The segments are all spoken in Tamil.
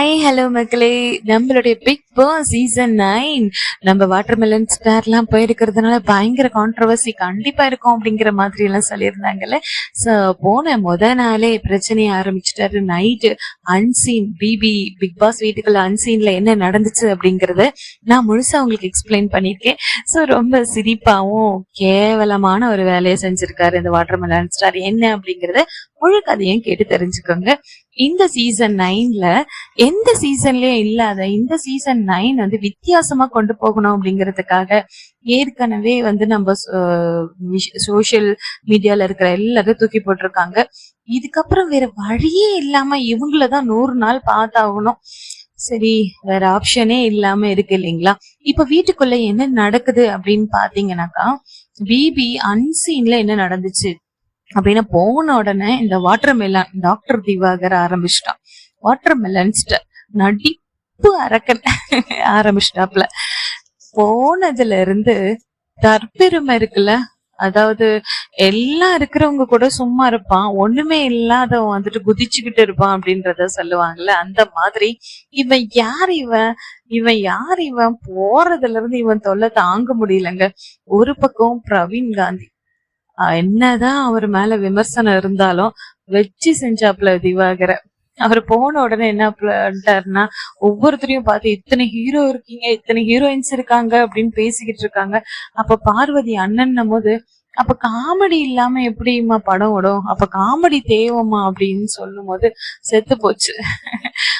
ஐ ஹலோ மக்களே. நம்மளுடைய பிக் பாஸ் சீசன் நைன் நம்ம வாட்டர்மெலன் ஸ்டார்லாம் போயிருக்கிறதுனால பயங்கர கான்ட்ரவர்சி கண்டிப்பா இருக்கும் அப்படிங்கிற மாதிரி எல்லாம் சொல்லியிருந்தாங்கல்ல. ஸோ போன முத நாளே பிரச்சனையை ஆரம்பிச்சிட்டாரு. Night unseen BB Bigg Boss வீட்டுக்குள்ள அன்சீன்ல என்ன நடந்துச்சு அப்படிங்கறத நான் முழுசா உங்களுக்கு எக்ஸ்பிளைன் பண்ணியிருக்கேன். ஸோ ரொம்ப சிரிப்பாவும் கேவலமான ஒரு வேலையை செஞ்சிருக்காரு இந்த வாட்டர்மெலன் ஸ்டார் என்ன அப்படிங்கறத முழு கதையும் கேட்டு தெரிஞ்சுக்கோங்க. இந்த சீசன் நைன்ல எந்த சீசன்லயும் இல்லாத இந்த சீசன் நைன் வந்து வித்தியாசமா கொண்டு போகணும் அப்படிங்கிறதுக்காக ஏற்கனவே வந்து நம்ம சோசியல் மீடியால இருக்கிற எல்லாத்தையும் தூக்கி போட்டிருக்காங்க. இதுக்கப்புறம் வேற வழியே இல்லாம இவங்களதான் நூறு நாள் பார்த்தாகணும். சரி வேற ஆப்ஷனே இல்லாம இருக்கு இல்லைங்களா? இப்ப வீட்டுக்குள்ள என்ன நடக்குது அப்படின்னு பாத்தீங்கன்னாக்கா பிபி அன்சீன்ல என்ன நடந்துச்சு? அப்படின்னு போன உடனே இந்த வாட்டர் மெலன் டாக்டர் திவாகர் ஆரம்பிச்சிட்டான். வாட்டர் மெலன்ஸ்ட நடிப்பு அரக்கன் ஆரம்பிச்சிட்டாப்ல போனதுல இருந்து தற்பெருமை இருக்குல்ல? அதாவது எல்லாம் இருக்கிறவங்க கூட சும்மா இருப்பான். ஒண்ணுமே இல்லாதவன் வந்துட்டு குதிச்சுக்கிட்டு இருப்பான் அப்படின்றத சொல்லுவாங்கல்ல? அந்த மாதிரி இவன் யார் இவன்? இவன் யார் இவன்? போறதுல இருந்து இவன் தொல்லை தாங்க முடியலங்க. ஒரு பக்கம் பிரவீன் காந்தி என்னதான் அவர் மேல விமர்சனம் இருந்தாலும் வச்சு செஞ்சாப்ல திவாகர. அவர் போன உடனே என்ன பண்ணிட்டாருன்னா ஒவ்வொருத்தரையும் பார்த்து இத்தனை ஹீரோ இருக்கீங்க இத்தனை ஹீரோயின்ஸ் இருக்காங்க அப்படின்னு பேசிக்கிட்டு இருக்காங்க. அப்ப பார்வதி அண்ணன் போது அப்ப காமெடி இல்லாம எப்படிமா படம் ஓடும்? அப்ப காமெடி தேவமா அப்படின்னு சொல்லும் போது செத்து போச்சு.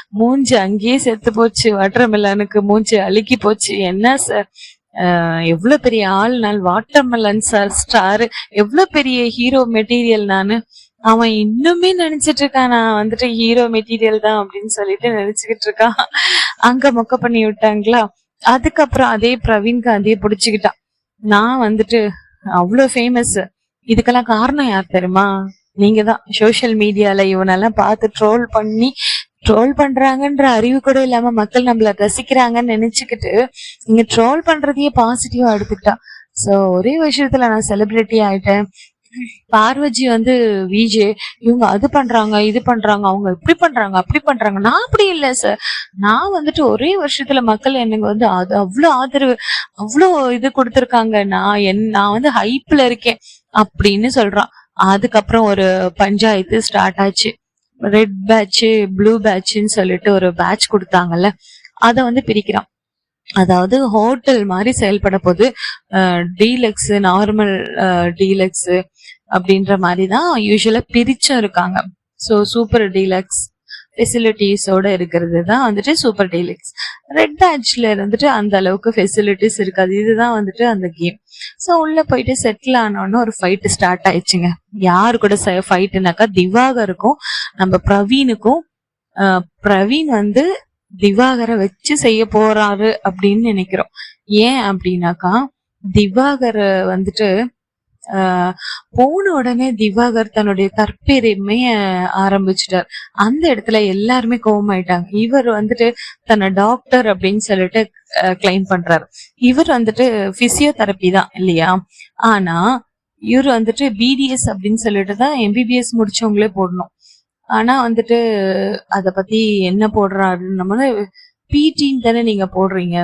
மூஞ்சி அங்கேயே செத்து போச்சு. வட்டரமில்லனுக்கு மூஞ்சி அழுக்கி போச்சு. என்ன சார்? எவ்வளவு பெரிய ஆள் நான் வாட்டர்மெலன் சார் ஸ்டார் எவ்வளவு பெரிய ஹீரோ மெட்டீரியல் நானு. அவன் இன்னுமே நினைச்சிட்டு இருக்கான். நான் வந்துட்டு ஹீரோ மெட்டீரியல் தான் அப்படின்னு சொல்லிட்டு நினைச்சுக்கிட்டு இருக்கான். அங்க மொக்க பண்ணி விட்டாங்களா? அதுக்கப்புறம் அதே பிரவீன் காந்தியை புடிச்சுக்கிட்டான். நான் வந்துட்டு அவ்வளவு ஃபேமஸ் இதுக்கெல்லாம் காரணம் யார் தெரியுமா? நீங்க தான் சோசியல் மீடியால இவனெல்லாம் பார்த்து ட்ரோல் பண்ணி ட்ரோல் பண்றாங்கன்ற அறிவு கூட இல்லாம மக்கள் நம்மள ரசிக்கிறாங்கன்னு நினைச்சுக்கிட்டு இங்க ட்ரோல் பண்றதையே பாசிட்டிவா எடுத்துக்கிட்டான் சோ ஒரே விஷயத்துல நான் செலிபிரிட்டி ஆயிட்டேன். பார்வஜி வந்து விஜே இவங்க அது பண்றாங்க இது பண்றாங்க அவங்க இப்படி பண்றாங்க அப்படி பண்றாங்க. நான் அப்படி இல்லை சார் நான் வந்துட்டு ஒரே வருஷத்துல மக்கள் எனக்கு வந்து அது அவ்வளோ ஆதரவு அவ்வளோ இது கொடுத்துருக்காங்க. நான் என் நான் வந்து ஹைப்ல இருக்கேன் அப்படின்னு சொல்றான். அதுக்கப்புறம் ஒரு பஞ்சாயத்து ஸ்டார்ட் ஆச்சு. ரெட் பேட்ச் ப்ளூ பேட்ச்னு சொல்லிட்டு ஒரு பேட்ச் கொடுத்தாங்கல்ல அதை வந்து பிரிக்கிறான் அதாவது ஹோட்டல் மாதிரி செயல்பட போது டீலக்ஸ் நார்மல் டீலக்ஸ் அப்படின்ற மாதிரி தான் யூஸ்வலா பிரிச்சும் இருக்காங்க. ஸோ சூப்பர் டீலக்ஸ் ஃபெசிலிட்டிஸோட இருக்கிறது தான் வந்துட்டு சூப்பர் டீலக்ஸ் ரெட் பேட்ச்ல இருந்துட்டு அந்த அளவுக்கு ஃபெசிலிட்டிஸ் இருக்காது. இதுதான் வந்துட்டு அந்த கேம் ஸோ உள்ள போயிட்டு செட்டில் ஆனோன்னு ஒரு ஃபைட் ஸ்டார்ட் ஆயிடுச்சுங்க. யாரு கூட ஃபைட்டுனாக்கா திவாகருக்கும் நம்ம பிரவீனுக்கும் பிரவீன் வந்து திவாகரை வச்சு செய்ய போறாரு அப்படின்னு நினைக்கிறோம். ஏன் அப்படின்னாக்கா திவாகரை வந்துட்டு போன உடனே திவாகர் தன்னுடைய தற்பெருமைய ஆரம்பிச்சிட்டார். அந்த இடத்துல எல்லாருமே கோவமாயிட்டாங்க. இவர் வந்துட்டு தன்னை டாக்டர் அப்படின்னு சொல்லிட்டு கிளைம் பண்றாரு. இவர் வந்துட்டு பிசியோதெரப்பி தான் இல்லையா? ஆனா இவர் வந்துட்டு பிடிஎஸ் அப்படின்னு சொல்லிட்டு தான் எம்பிபிஎஸ் முடிச்சவங்களே போடணும். ஆனா வந்துட்டு அத பத்தி என்ன போடுறாருன்னு நம்ம பிடின்னு தானே நீங்க போடுறீங்க?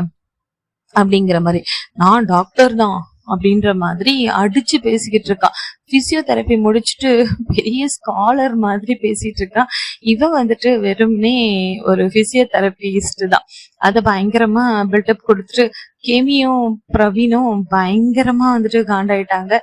அப்படிங்கிற மாதிரி. நான் டாக்டர் தான். அப்படின்ற மாதிரி அடிச்சு பேசிக்கிட்டு இருக்கான் பிசியோதெரப்பி முடிச்சுட்டு பெரிய ஸ்காலர் மாதிரி பேசிட்டு இருக்கான் இவ வந்துட்டு வெறும்னே ஒரு பிசியோதெரபிஸ்ட் தான். அதை பயங்கரமா பில்டப் கொடுத்துட்டு கேமியும் பிரவீனும் பயங்கரமா வந்துட்டு காண்டாயிட்டாங்க.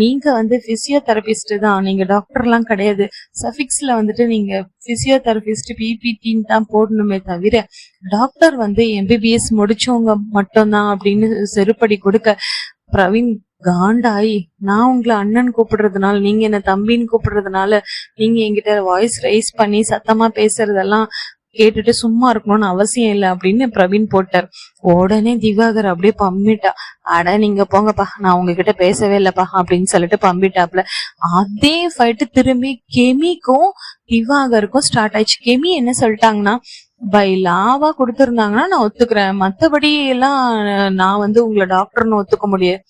நீங்க வந்து பிசியோதெரபிஸ்ட் தான். நீங்க டாக்டர்லாம் கிடையாது. சஃபிக்ஸ்ல வந்துட்டு நீங்க பிசியோதெரபிஸ்ட் பிபிடின்னு தான் போடணுமே தவிர டாக்டர் வந்து எம்பிபிஎஸ் முடிச்சவங்க மட்டும்தான் அப்படின்னு செருப்படி கொடுக்க பிரவீன் காண்டாயி நான் உங்களை அண்ணன் கூப்பிடுறதுனால நீங்க என்ன தம்பின்னு கூப்பிடுறதுனால நீங்க என்கிட்ட வாய்ஸ் ரைஸ் பண்ணி சத்தமா பேசுறதெல்லாம் கேட்டுட்டு சும்மா இருக்கணும்னு அவசியம் இல்லை அப்படின்னு பிரவீன் போட்டார். உடனே திவாகர் அப்படியே பம்பிட்டா அட நீங்க போங்கப்பா நான் உங்ககிட்ட பேசவே இல்லப்பா அப்படின்னு சொல்லிட்டு பம்பிட்டாப்ல அதே ஃபைட்டு திரும்பி கெமிக்கும் திவாகருக்கும் ஸ்டார்ட் ஆயிடுச்சு. கெமி என்ன சொல்லிட்டாங்கன்னா பை லாவா கொடுத்துருந்தாங்கன்னா நான் ஒத்துக்கிறேன். மத்தபடி எல்லாம் நான் வந்து உங்களை டாக்டர்னு ஒத்துக்க முடியாது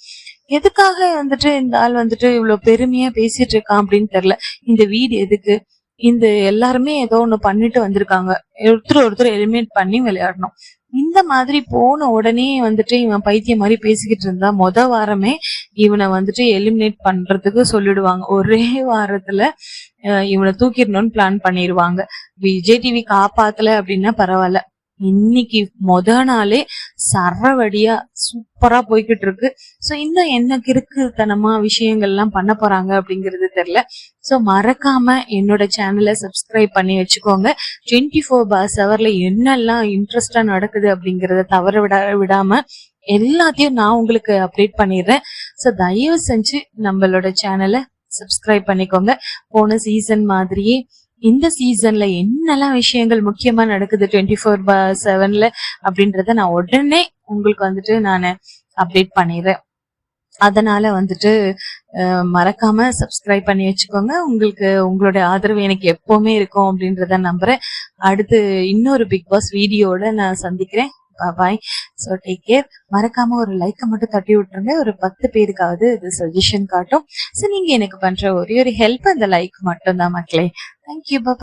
எதுக்காக வந்துட்டு இந்த ஆள் வந்துட்டு இவ்வளவு பெருமையா பேசிட்டு இருக்கான் அப்படின்னு தெரியல. இந்த வீடு எதுக்கு? இந்த எல்லாருமே ஏதோ ஒண்ணு பண்ணிட்டு வந்திருக்காங்க. ஒருத்தர் ஒருத்தர் எலிமினேட் பண்ணி விளையாடணும். இந்த மாதிரி போன உடனே வந்துட்டு இவன் பைத்தியம் மாதிரி பேசிக்கிட்டு இருந்தா மொத வாரமே இவனை வந்துட்டு எலிமினேட் பண்றதுக்கு சொல்லிடுவாங்க. ஒரே வாரத்துல இவனை தூக்கிடணும்னு பிளான் பண்ணிடுவாங்க. விஜய் டிவி காப்பாத்தல அப்படின்னா பரவாயில்ல. இன்னைக்கு மொத நாளே சரவடியா சூப்பரா போய்கிட்டு இருக்கு. சோ இன்னும் என்ன கிறுக்குத்தனமா விஷயங்கள்லாம் பண்ண போறாங்க அப்படிங்கிறது தெரியல. சோ மறக்காம என்னோட சேனலை சப்ஸ்கிரைப் பண்ணி வச்சுக்கோங்க. டுவெண்ட்டி ஃபோர் பாஸ் ஹவர்ல என்னெல்லாம் இன்ட்ரெஸ்டா நடக்குது அப்படிங்கறத தவற விட விடாம எல்லாத்தையும் நான் உங்களுக்கு அப்டேட் பண்ணிடுறேன். சோ தயவு செஞ்சு நம்மளோட சேனலை சப்ஸ்கிரைப் பண்ணிக்கோங்க. போன சீசன் மாதிரியே இந்த சீசன்ல என்னெல்லாம் விஷயங்கள் முக்கியமா நடக்குது டுவெண்ட்டி ஃபோர் பை செவன்ல அப்படின்றத நான் உடனே உங்களுக்கு வந்துட்டு நான் அப்டேட் பண்ணிடுறேன். அதனால வந்துட்டு மறக்காம சப்ஸ்கிரைப் பண்ணி வச்சுக்கோங்க. உங்களுக்கு உங்களுடைய ஆதரவு எனக்கு எப்பவுமே இருக்கும் அப்படின்றத நம்புறேன். அடுத்து இன்னொரு பிக் பாஸ் வீடியோட நான் சந்திக்கிறேன். பாய் ஸோ டேக் கேர் மறக்காம ஒரு லைக்கை மட்டும் தட்டி விட்டுருங்க. ஒரு பத்து பேருக்காவது இது சஜஷன் காட்டும். ஸோ நீங்க எனக்கு பண்ற ஒரே ஒரு ஹெல்ப் அந்த லைக் மட்டும் தான் மக்களே தேங்க்யூ